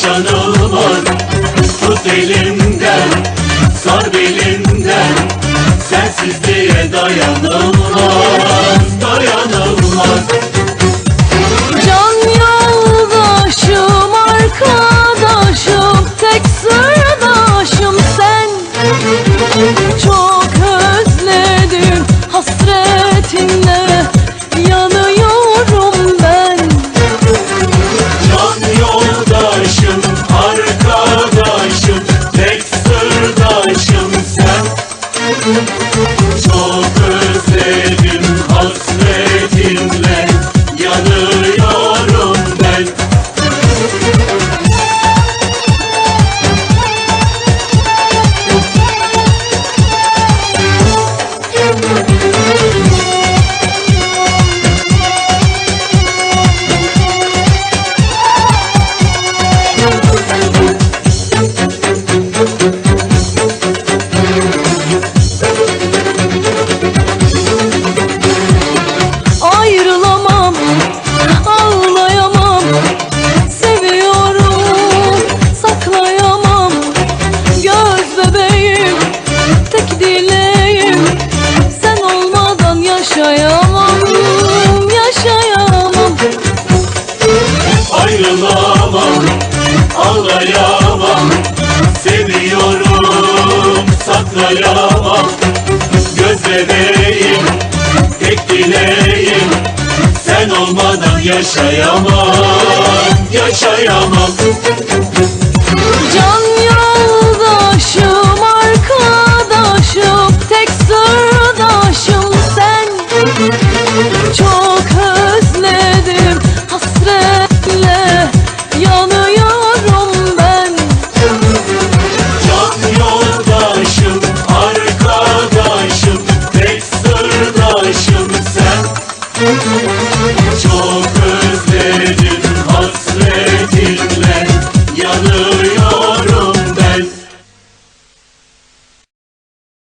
yaşanılmaz Tut elimden, sar belimden Sensizliğe dayanılmaz, dayanılmaz. Can yoldaşım, arkadaşım, tek sırdaşım sen. Çok özledim hasretinle hasretinle yaşayamam, yaşayamam. Ayrılamam, ağlayamam. Seviyorum, saklayamam. Göz bebeğim, tek dileğim. Sen olmadan yaşayamam, yaşayamam. Can ışıldısın Çok